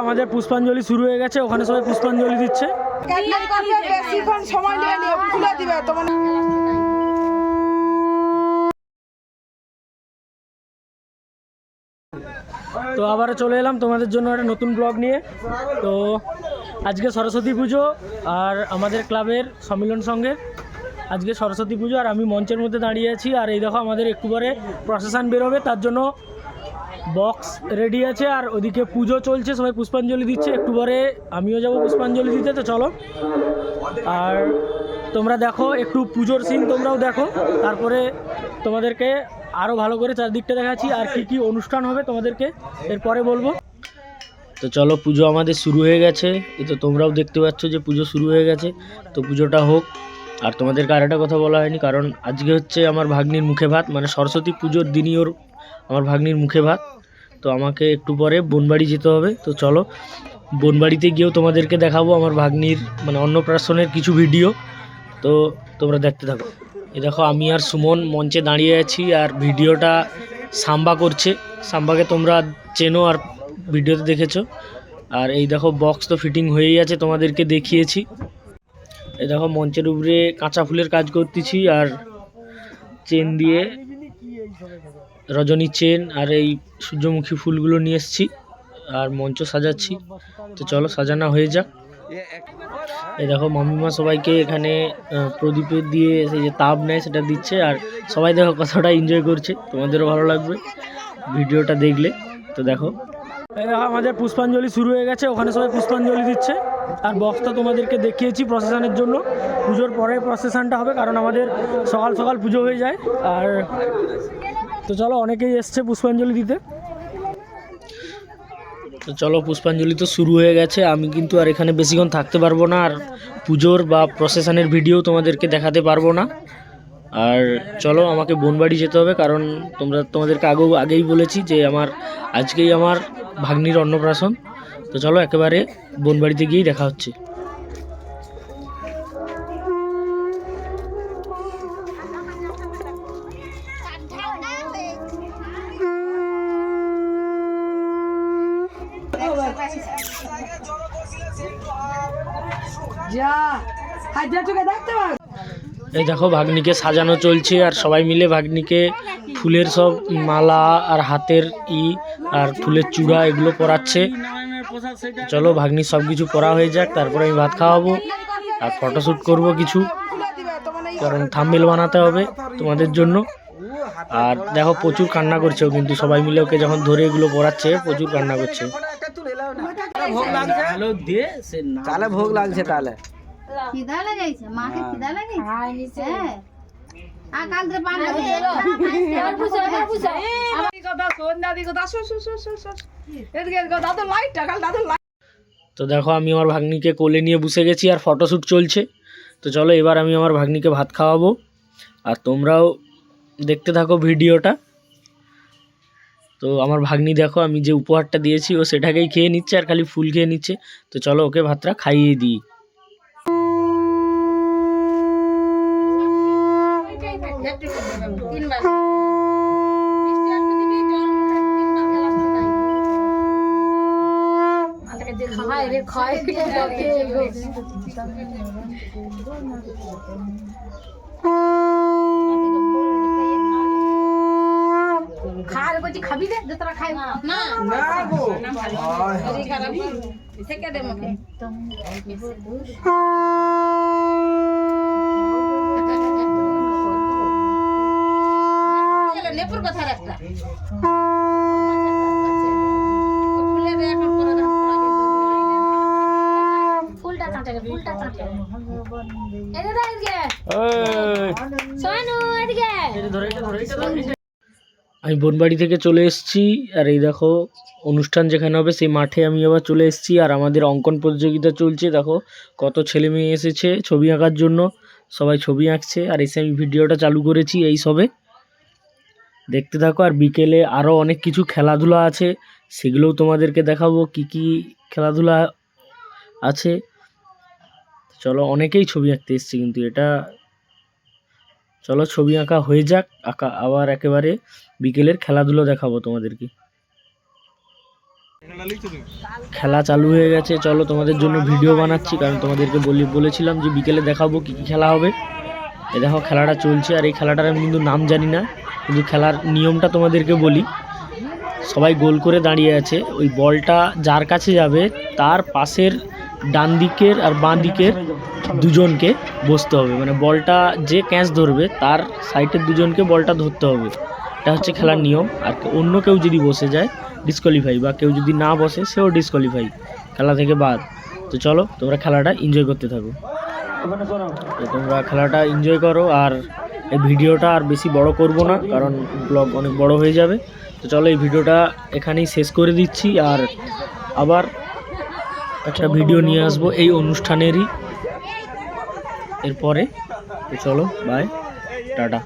আমাদের পুষ্পাঞ্জলি শুরু হয়ে গেছে, ওখানে সবাই পুষ্পাঞ্জলি দিচ্ছে। তো আবারও চলে এলাম তোমাদের জন্য একটা নতুন ব্লগ নিয়ে। তো আজকে সরস্বতী পুজো আর আমাদের ক্লাবের সম্মিলন সঙ্গে। আজকে সরস্বতী পুজো আর আমি মঞ্চের মধ্যে দাঁড়িয়ে আছি। আর এই দেখো আমাদের একটু পরে প্রসেশন বেরোবে, তার জন্য বক্স রেডি আছে আর ওদিকে পুজো চলছে, সবাই পুষ্পাঞ্জলি দিচ্ছে। একটু পরে আমিও যাব পুষ্পাঞ্জলি দিতে, তো চলো। আর তোমরা দেখো, একটু পুজোর সিন তোমরাও দেখো। তারপরে তোমাদেরকে আরও ভালো করে চারদিকটা দেখাচ্ছি, আর কি কি অনুষ্ঠান হবে তোমাদেরকে এরপরে বলব। তো চলো, পুজো আমাদের শুরু হয়ে গেছে। এ তো তোমরাও দেখতে পাচ্ছ যে পুজো শুরু হয়ে গেছে। তো পুজোটা হোক। আর তোমাদেরকে আর একটা কথা বলা হয়নি, কারণ আজকে হচ্ছে আমার ভাগ্নির মুখে ভাত মানে সরস্বতী পুজোর দিনই ওর, আমার ভাগ্নির মুখে ভাত। তো আমাকে একটু পরে বনবাড়ি যেতে হবে। তো চলো, বনবাড়িতে গিয়েও তোমাদেরকে দেখাবো আমার ভাগ্নির মানে অন্নপ্রাশনের কিছু ভিডিও তো তোমরা দেখতে থাকো। এই দেখো, আমি আর সুমন মঞ্চে দাঁড়িয়ে আছি আর ভিডিওটা সাম্বা করছে। সাম্বাকে তোমরা চেনো আর ভিডিওতে দেখেছ। আর এই দেখো বক্স তো ফিটিং হয়েই আছে, তোমাদেরকে দেখিয়েছি। এই দেখো, মঞ্চের উপরে কাঁচা ফুলের কাজ করতেছি আর চেন দিয়ে রজনী চেন আর এই সূর্যমুখী ফুলগুলো নিয়ে এসেছি আর মঞ্চ সাজাচ্ছি। তো চলো সাজানো হয়ে যাক। এই দেখো মাম্মিমা সবাইকে এখানে প্রদীপে দিয়ে সেই যে তাপ নেয় সেটা দিচ্ছে আর সবাই দেখো কতটা এনজয় করছে। তোমাদেরও ভালো লাগবে ভিডিওটা দেখলে। তো দেখো। দেখো, আমাদের পুষ্পাঞ্জলি শুরু হয়ে গেছে। ওখানে সবাই পুষ্পাঞ্জলি দিচ্ছে। আর বক্সটা তোমাদেরকে দেখিয়েছি প্রসেশনের জন্য। পুজোর পরে প্রসেশনটা হবে কারণ আমাদের সকাল সকাল পুজো হয়ে যায়। আর তো চলো অনেকেই এসছে পুষ্পাঞ্জলি দিতে। তো চলো, পুষ্পাঞ্জলি তো শুরু হয়ে গেছে। আমি কিন্তু আর এখানে বেশিক্ষণ থাকতে পারব না, আর পুজোর বা প্রসেশনের ভিডিও তোমাদেরকে দেখাতে পারব না। আর চলো, আমাকে বনবাড়ি যেতে হবে, কারণ তোমরা, তোমাদেরকে আগেও, আগেই বলেছি যে আমার, আজকেই আমার ভাগ্নির অন্নপ্রাশন। তো চলো, একেবারে বনবাড়িতে গিয়েই দেখা হচ্ছে। এই দেখো, ভাগ্নিকে সাজানো চলছে আর সবাই মিলে ভাগ্নিকে ফুলের সব মালা আর হাতের ই আর ফুলের চূড়া এগুলো পরাচ্ছে। চলো ভাগ্নি সব কিছু পরা হয়ে যাক, তারপরে আমি ভাত খাওয়াবো আর ফটোশ্যুট করব কিছু, কারণ থাম্বেল বানাতে হবে তোমাদের জন্য। আর দেখো, প্রচুর কান্না করছে ও কিন্তু, সবাই মিলে ওকে যখন ধরে এগুলো পড়াচ্ছে প্রচুর কান্না করছে। তাহলে ভোগ লাগছে? তাহলে। খিদা লাগাইছে মাকে খিদা লাগাইছে হ্যাঁ। আর কাল থেকে পান লাগে কথা শোন দাদি কথা শোন শোন শোন শোন শোন। এদিকে এদিকে দাদু লাইটটা কাল দাদু লাইট। তো দেখো আমি আমার ভাগ্নিকে কোলে নিয়ে বসে গেছি আর ফটোশ্যুট চলছে। তো চলো এবার আমি আমার ভাগ্নিকে ভাত খাওয়াবো। আর তোমরাও দেখতে থাকো ভিডিওটা। তো আমার ভাগ্নি দেখো আমি যে উপহারটা দিয়েছি ও সেটাকেই খেয়ে নিচ্ছে আর খালি ফুল খেয়ে নিচ্ছে। তো চলো ওকে ভাতটা খাইয়ে দিই। খার বলছি খাবি রে যে তোরা খাই না না গো থেকে দে মুখে নেপুর কথা একটা ফুলটা কাটে ফুলটা কাটে এদিকে এদিকে সোনু এদিকে আমি বনবাড়ি থেকে চলে এসেছি, আর এই দেখো, অনুষ্ঠান যেখানে হবে সেই মাঠে আমি আবার চলে এসেছি, আর আমাদের অঙ্কন প্রতিযোগিতা চলছে, দেখো কত ছেলে মেয়ে এসেছে ছবি আঁকার জন্য, সবাই ছবি আঁকছে, আর এসে আমি ভিডিওটা চালু করেছি এই সবে। দেখতে থাকো, আর বিকেলে আরও অনেক কিছু খেলাধুলা আছে, সেগুলোও তোমাদেরকে দেখাবো, কি কি খেলাধুলা আছে। চলো, অনেকেই ছবি আঁকতে এসছে, কিন্তু এটা চলো ছবি আঁকা হয়ে যাক, আঁকা আবার একেবারে বিকেলের খেলাধুলো দেখাবো তোমাদেরকে। খেলা চালু হয়ে গেছে, চলো তোমাদের জন্য ভিডিও বানাচ্ছি, কারণ তোমাদেরকে বলি, বলেছিলাম যে বিকেলে দেখাবো কী কী খেলা হবে। এ দেখো, খেলাটা চলছে, আর এই খেলাটার আমি কিন্তু নাম জানি না, কিন্তু খেলার নিয়মটা তোমাদেরকে বলি। সবাই গোল করে দাঁড়িয়ে আছে, ওই বলটা যার কাছে যাবে, তার পাশের ডান দিকের আর বাঁ দিকের দুজনকে বসতে হবে। মানে বলটা যে ক্যাচ ধরবে, তার সাইডের দুজনকে বলটা ধরতে হবে। এটা হচ্ছে খেলার নিয়ম। আর অন্য কেউ যদি বসে যায় ডিসকোয়ালিফাই বা কেউ যদি না বসে, সেও ডিসকোয়ালিফাই খেলা থেকে বাদ। তো চলো, তোমরা খেলাটা এনজয় করতে থাকো। তোমরা খেলাটা এনজয় করো। আর এই ভিডিওটা আর বেশি বড় করব না, কারণ ব্লগ অনেক বড় হয়ে যাবে। তো চলো, এই ভিডিওটা এখানেই শেষ করে দিচ্ছি। আর আবার একটা ভিডিও নিয়ে আসব এই অনুষ্ঠানেরই। এরপরে চলো বাই টাটা।